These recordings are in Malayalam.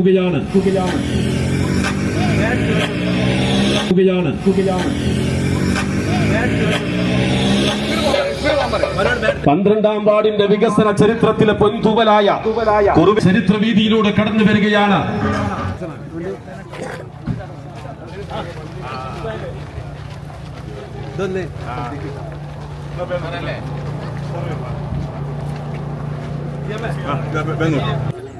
ാണ് പന്ത്രണ്ടാം വാർഡിന്റെ വികസന ചരിത്രത്തിലെ പൊൻതൂവലായ ചരിത്ര വീതിയിലൂടെ കടന്നു വരികയാണ്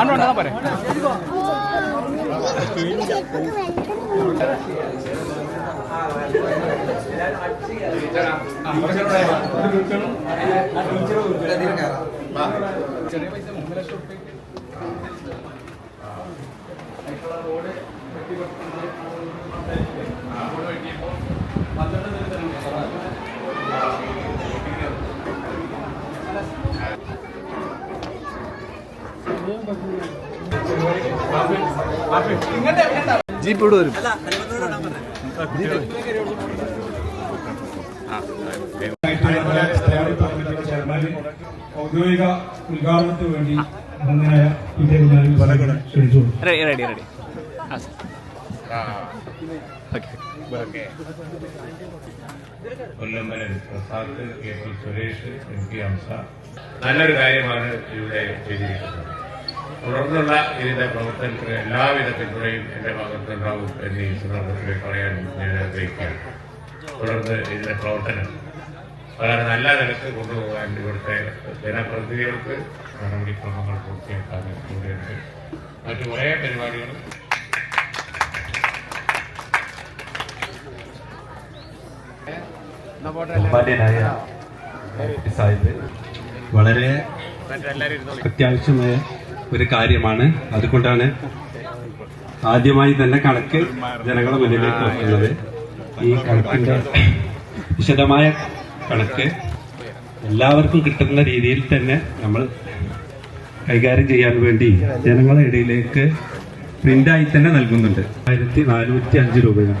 ആണോ പോരെ ചെറിയ പൈസ മൂന്ന് ലക്ഷം റുപ്യ റോഡ് ജീപ്പ് ഇവിടെ വരും ഔദ്യോഗിക ഉദ്ഘാടനത്തിന് വേണ്ടി കെ കുഞ്ഞാലി ക്ഷണിച്ചു റെഡി റെഡി നല്ലൊരു കാര്യമാണ് ഇവിടെ ചെയ്തിരിക്കുന്നത്. തുടർന്നുള്ള ഇതിന്റെ പ്രവർത്തനത്തിന് എല്ലാവിധ പിന്തുണയും എന്റെ ഭാഗത്തുണ്ടാവും എന്ന് ഈ സന്ദർഭത്തിൽ പറയാൻ ഞാൻ ആഗ്രഹിക്കുകയാണ്. തുടർന്ന് ഇതിന്റെ പ്രവർത്തനം വളരെ നല്ല നിലയ്ക്ക് കൊണ്ടുപോകാൻ ഇവിടുത്തെ ജനപ്രതിനിധികൾക്ക് നടപടിക്രമങ്ങൾ പൂർത്തിയാക്കാൻ മറ്റു കുറേ പരിപാടികളും ബഹുമാന്യനായ സാഹിബ് വളരെ അത്യാവശ്യമായ ഒരു കാര്യമാണ്. അതുകൊണ്ടാണ് ആദ്യമായി തന്നെ കണക്ക് ജനങ്ങളുടെ മുന്നിലേക്ക് വെക്കുന്നത് ഈ കണക്കിന്റെ വിശദമായ കണക്ക് എല്ലാവർക്കും കിട്ടുന്ന രീതിയിൽ തന്നെ നമ്മൾ കൈകാര്യം ചെയ്യാൻ വേണ്ടി ജനങ്ങളുടെ ഇടയിലേക്ക് പ്രിന്റായി തന്നെ നൽകുന്നുണ്ട്. ആയിരത്തി നാനൂറ്റി അഞ്ച് രൂപയാണ്.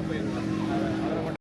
Já foi.